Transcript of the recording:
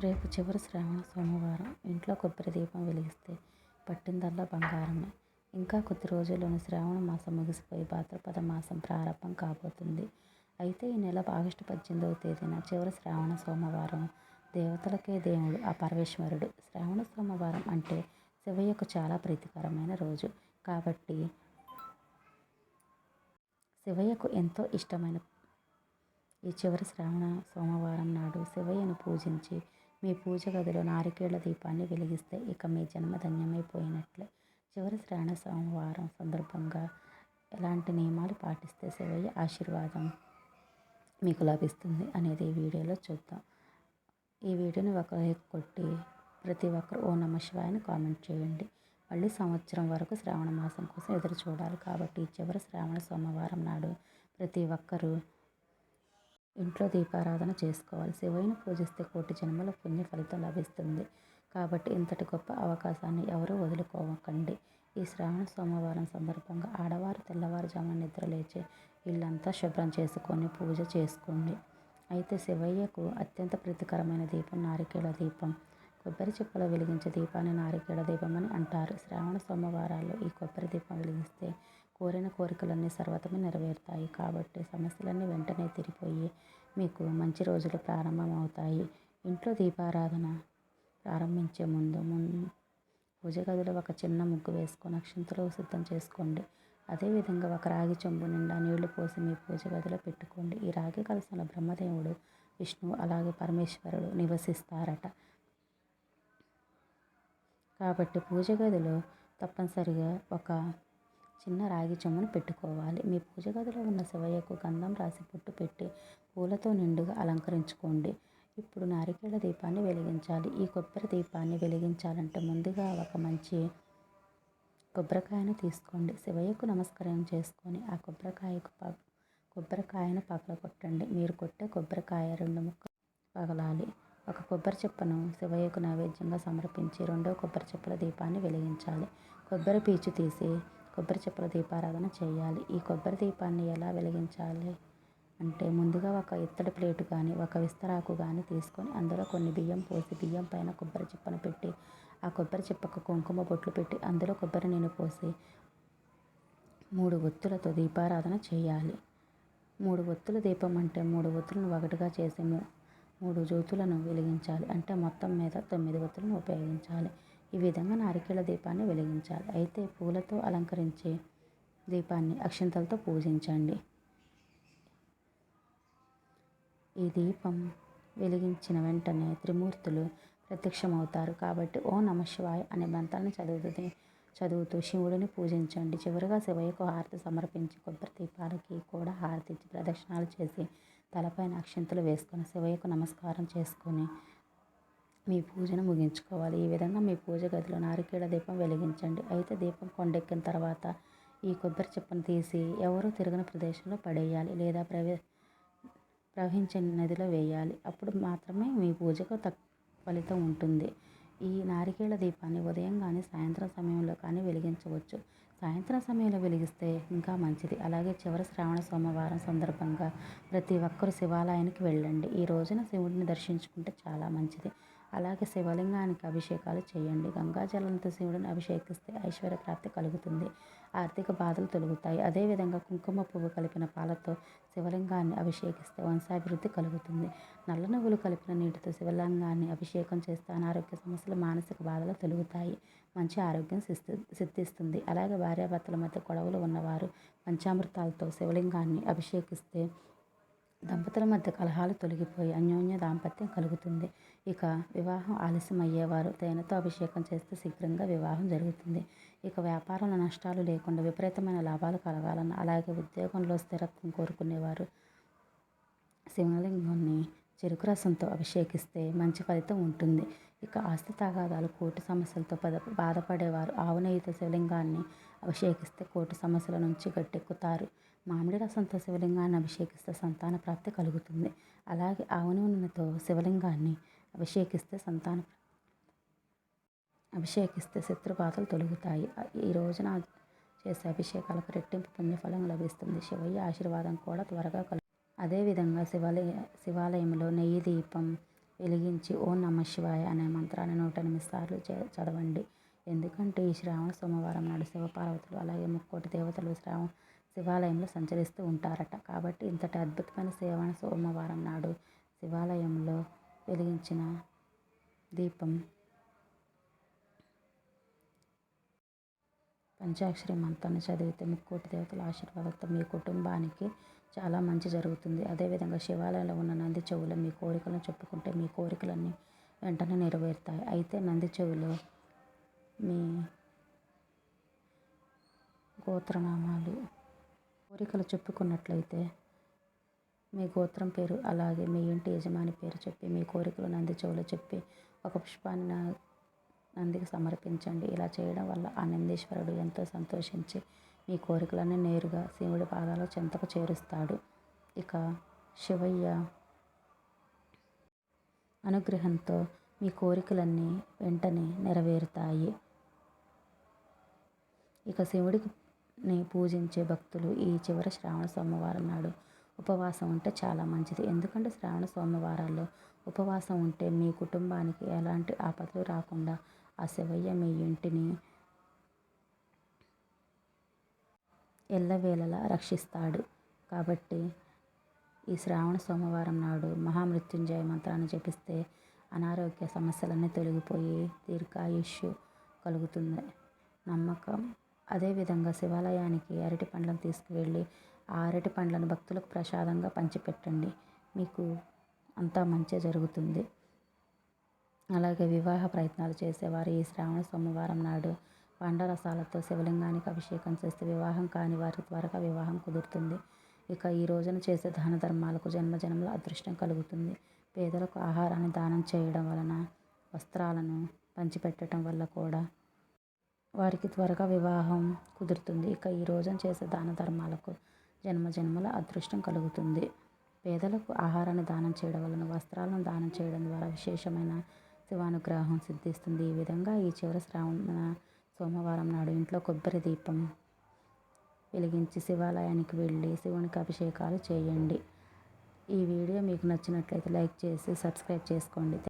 రేపు చివరి శ్రావణ సోమవారం ఇంట్లో కొబ్బరి దీపం వెలిగిస్తే పట్టిందల్లా బంగారమే. ఇంకా కొద్ది రోజుల్లోనే శ్రావణ మాసం ముగిసిపోయి భాద్రపద మాసం ప్రారంభం కాబోతుంది. అయితే ఈ నెల ఆగస్టు పద్దెనిమిదవ తేదీన చివరి శ్రావణ సోమవారం. దేవతలకే దేవుడు ఆ పరమేశ్వరుడు. శ్రావణ సోమవారం అంటే శివయ్యకు చాలా ప్రీతికరమైన రోజు. కాబట్టి శివయ్యకు ఎంతో ఇష్టమైన ఈ చివరి శ్రావణ సోమవారం నాడు శివయ్యను పూజించి మీ పూజ గదిలో నారికేళ్ళ దీపాన్ని వెలిగిస్తే ఇక మీ జన్మ ధన్యమైపోయినట్లే. చివరి శ్రావణ సోమవారం సందర్భంగా ఎలాంటి నియమాలు పాటిస్తే శివయ్య ఆశీర్వాదం మీకు లభిస్తుంది అనేది ఈ వీడియోలో చూద్దాం. ఈ వీడియోని ఒక లైక్ కొట్టి ప్రతి ఒక్కరు ఓ నమ శివాయని కామెంట్ చేయండి. మళ్ళీ సంవత్సరం వరకు శ్రావణ మాసం కోసం ఎదురు చూడాలి కాబట్టి చివరి శ్రావణ సోమవారం నాడు ప్రతి ఒక్కరూ ఇంట్లో దీపారాధన చేసుకోవాలి. శివయ్యను పూజిస్తే కోటి జన్మల పుణ్య ఫలితం లభిస్తుంది. కాబట్టి ఇంతటి గొప్ప అవకాశాన్ని ఎవరూ వదులుకోవకండి ఈ శ్రావణ సోమవారం సందర్భంగా ఆడవారు తెల్లవారుజామున నిద్ర లేచి ఇల్లంతా శుభ్రం చేసుకొని పూజ చేసుకోండి. అయితే శివయ్యకు అత్యంత ప్రీతికరమైన దీపం నారికేళ దీపం. కొబ్బరి చిప్పలు వెలిగించే దీపాన్ని నారికేళ దీపం అని అంటారు. శ్రావణ సోమవారాల్లో ఈ కొబ్బరి దీపం వెలిగిస్తే కోరిన కోరికలన్నీ సర్వతము నెరవేరుతాయి. కాబట్టి సమస్యలన్నీ వెంటనే తిరిగిపోయి మీకు మంచి రోజులు ప్రారంభమవుతాయి. ఇంట్లో దీపారాధన ప్రారంభించే ముందు ముందు పూజ గదిలో ఒక చిన్న ముగ్గు వేసుకొని అక్షంతలు సిద్ధం చేసుకోండి. అదేవిధంగా ఒక రాగి చెంబు నిండా నీళ్ళు పోసి మీ పూజ గదిలో పెట్టుకోండి. ఈ రాగి కలసంలో బ్రహ్మదేవుడు విష్ణువు అలాగే పరమేశ్వరుడు నివసిస్తారట. కాబట్టి పూజ గదిలో తప్పనిసరిగా ఒక చిన్న రాగి చెంబును పెట్టుకోవాలి. మీ పూజ గదిలో ఉన్న శివయ్యకు గంధం రాసి పొట్టు పెట్టి పూలతో నిండుగా అలంకరించుకోండి. ఇప్పుడు నారికేళ దీపాన్ని వెలిగించాలి. ఈ కొబ్బరి దీపాన్ని వెలిగించాలంటే ముందుగా ఒక మంచి కొబ్బరికాయను తీసుకోండి. శివయ్యకు నమస్కారం చేసుకొని ఆ కొబ్బరికాయకు ప కొబ్బరికాయను పగల కొట్టండి. మీరు కొట్టే కొబ్బరికాయ రెండు ముక్కలు పగలాలి. ఒక కొబ్బరి చెప్పను శివయ్యకు నైవేద్యంగా సమర్పించి రెండో కొబ్బరి చెప్పుల దీపాన్ని వెలిగించాలి. కొబ్బరి పీచు తీసి కొబ్బరి చెప్పుల దీపారాధన చేయాలి. ఈ కొబ్బరి దీపాన్ని ఎలా వెలిగించాలి అంటే ముందుగా ఒక ఇత్తడి ప్లేటు కానీ ఒక విస్తరాకు కానీ తీసుకొని అందులో కొన్ని బియ్యం పోసి బియ్యం పైన కొబ్బరి చిప్పను పెట్టి ఆ కొబ్బరి చిప్పకు కుంకుమ బొట్లు పెట్టి అందులో కొబ్బరి నీళ్ళు పోసి మూడు ఒత్తులతో దీపారాధన చేయాలి. మూడు ఒత్తుల దీపం అంటే మూడు ఒత్తులను ఒకటిగా చేసి మూడు జ్యోతులను వెలిగించాలి. అంటే మొత్తం మీద తొమ్మిది ఒత్తులను ఉపయోగించాలి. ఈ విధంగా నారికేళ దీపాన్ని వెలిగించాలి. అయితే పూలతో అలంకరించే దీపాన్ని అక్షంతలతో పూజించండి. ఈ దీపం వెలిగించిన వెంటనే త్రిమూర్తులు ప్రత్యక్షమవుతారు. కాబట్టి ఓ నమ శివాయ అనే మంత్రాన్ని చదువుతుంది చదువుతూ శివుడిని పూజించండి. చివరిగా శివయ్యకు హారతి సమర్పించి కొబ్బరి దీపాలకి కూడా హారతి ఇచ్చి ప్రదక్షిణాలు చేసి తలపైన అక్షంతలు వేసుకొని శివయ్యకు నమస్కారం చేసుకొని మీ పూజను ముగించుకోవాలి. ఈ విధంగా మీ పూజ గదిలో నారికేళ దీపం వెలిగించండి. అయితే దీపం కొండెక్కిన తర్వాత ఈ కొబ్బరి చిప్పను తీసి ఎవరూ తిరగని ప్రదేశంలో పడేయాలి లేదా ప్రవే ప్రవహించే నదిలో వేయాలి. అప్పుడు మాత్రమే మీ పూజకు తక్ ఫలితం ఉంటుంది. ఈ నారికేళ దీపాన్ని ఉదయం కానీ సాయంత్రం సమయంలో కానీ వెలిగించవచ్చు. సాయంత్రం సమయంలో వెలిగిస్తే ఇంకా మంచిది. అలాగే చివరి శ్రావణ సోమవారం సందర్భంగా ప్రతి ఒక్కరు శివాలయానికి వెళ్ళండి. ఈ రోజున శివుడిని దర్శించుకుంటే చాలా మంచిది. అలాగే శివలింగానికి అభిషేకాలు చేయండి. గంగాజలంతో శివుడిని అభిషేకిస్తే ఐశ్వర్య ప్రాప్తి కలుగుతుంది. ఆర్థిక బాధలు తొలుగుతాయి. అదేవిధంగా కుంకుమ పువ్వు కలిపిన పాలతో శివలింగాన్ని అభిషేకిస్తే వంశాభివృద్ధి కలుగుతుంది. నల్ల నువ్వులు కలిపిన నీటితో శివలింగాన్ని అభిషేకం చేస్తే అనారోగ్య సమస్యలు మానసిక బాధలు తొలుగుతాయి. మంచి ఆరోగ్యం సిద్ధి సిద్ధిస్తుంది. అలాగే భార్యాభర్తల మధ్య గొడవలు ఉన్నవారు పంచామృతాలతో శివలింగాన్ని అభిషేకిస్తే దంపతుల మధ్య కలహాలు తొలగిపోయి అన్యోన్య దాంపత్యం కలుగుతుంది. ఇక వివాహం ఆలస్యం అయ్యేవారు తేనెతో అభిషేకం చేస్తే శీఘ్రంగా వివాహం జరుగుతుంది. ఇక వ్యాపారంలో నష్టాలు లేకుండా విపరీతమైన లాభాలు కలగాలన్న అలాగే ఉద్యోగంలో స్థిరత్వం కోరుకునేవారు శివలింగాన్ని చెరుకు రసంతో అభిషేకిస్తే మంచి ఫలితం ఉంటుంది. ఇక ఆస్తి తగాదాలు కోర్టు సమస్యలతో పద బాధపడేవారు. ఆవు నెయ్యితో శివలింగాన్ని అభిషేకిస్తే కోర్టు సమస్యల నుంచి గట్టెక్కుతారు. మామిడి రసంతో శివలింగాన్ని అభిషేకిస్తే సంతాన ప్రాప్తి కలుగుతుంది. అలాగే ఆవు నూనెతో శివలింగాన్ని అభిషేకిస్తే సంతాన అభిషేకిస్తే శత్రుబాధలు తొలుగుతాయి. ఈ రోజున చేసే అభిషేకాలకు రెట్టింపు పుణ్యఫలం లభిస్తుంది. శివయ్య ఆశీర్వాదం కూడా త్వరగా కలు అదేవిధంగా శివాలయ శివాలయంలో నెయ్యి దీపం వెలిగించి ఓం నమ శివాయ అనే మంత్రాన్ని నూట ఎనిమిది సార్లు చదవండి. ఎందుకంటే ఈ శ్రావణ సోమవారం నాడు శివపార్వతులు అలాగే ముక్కోటి దేవతలు శ్రావణ శివాలయంలో సంచరిస్తూ ఉంటారట. కాబట్టి ఇంతటి అద్భుతమైన సేవను సోమవారం నాడు శివాలయంలో వెలిగించిన దీపం పంచాక్షరి మంత్రాన్ని చదివితే ముక్కోటి దేవతల ఆశీర్వాదంతో మీ కుటుంబానికి చాలా మంచి జరుగుతుంది. అదేవిధంగా శివాలయంలో ఉన్న నంది చెవులో మీ కోరికలను చెప్పుకుంటే మీ కోరికలన్నీ వెంటనే నెరవేరుతాయి. అయితే నంది చెవిలో మీ గోత్రనామాలు కోరికలు చెప్పుకున్నట్లయితే మీ గోత్రం పేరు అలాగే మీ ఇంటి యజమాని పేరు చెప్పి మీ కోరికలు నంది చెవులో చెప్పి ఒక పుష్పాన్ని నందికి సమర్పించండి. ఇలా చేయడం వల్ల ఆ నందీశ్వరుడు ఎంతో సంతోషించి మీ కోరికలన్నీ నేరుగా శివుడి పాదాల చెంతకు చేరుస్తాడు. ఇక శివయ్య అనుగ్రహంతో మీ కోరికలన్నీ వెంటనే నెరవేరుతాయి. ఇక శివుడికి ని పూజించే భక్తులు ఈ చివరి శ్రావణ సోమవారం నాడు ఉపవాసం ఉంటే చాలా మంచిది. ఎందుకంటే శ్రావణ సోమవారాల్లో ఉపవాసం ఉంటే మీ కుటుంబానికి ఎలాంటి ఆపదలు రాకుండా ఆ శివయ్య మీ ఇంటిని ఎల్లవేళలా రక్షిస్తాడు. కాబట్టి ఈ శ్రావణ సోమవారం నాడు మహామృత్యుంజయ మంత్రాన్ని జపిస్తే అనారోగ్య సమస్యలన్నీ తొలగిపోయి దీర్ఘాయుష్యు కలుగుతుంది. నమ్మకం అదేవిధంగా శివాలయానికి అరటి పండ్లను తీసుకువెళ్ళి ఆ అరటి పండ్లను భక్తులకు ప్రసాదంగా పంచిపెట్టండి. మీకు అంతా మంచి జరుగుతుంది. అలాగే వివాహ ప్రయత్నాలు చేసేవారు. ఈ శ్రావణ సోమవారం నాడు పండరసాలతో శివలింగానికి అభిషేకం చేస్తే వివాహం కాని వారి త్వరగా వివాహం కుదురుతుంది. ఇక ఈ రోజున చేసే దాన ధర్మాలకు జన్మజన్మల అదృష్టం కలుగుతుంది. పేదలకు ఆహారాన్ని దానం చేయడం వలన వస్త్రాలను పంచిపెట్టడం వల్ల కూడా వారికి త్వరగా వివాహం కుదురుతుంది. ఇక ఈ రోజున చేసే దాన ధర్మాలకు జన్మజన్మల అదృష్టం కలుగుతుంది. పేదలకు ఆహారాన్ని దానం చేయడం వలన వస్త్రాలను దానం చేయడం ద్వారా విశేషమైన శివానుగ్రహం సిద్ధిస్తుంది. ఈ విధంగా ఈ చివరి శ్రావణ సోమవారం నాడు ఇంట్లో కొబ్బరి దీపం వెలిగించి శివాలయానికి వెళ్ళి శివునికి అభిషేకాలు చేయండి. ఈ వీడియో మీకు నచ్చినట్లయితే లైక్ చేసి సబ్స్క్రైబ్ చేసుకోండి.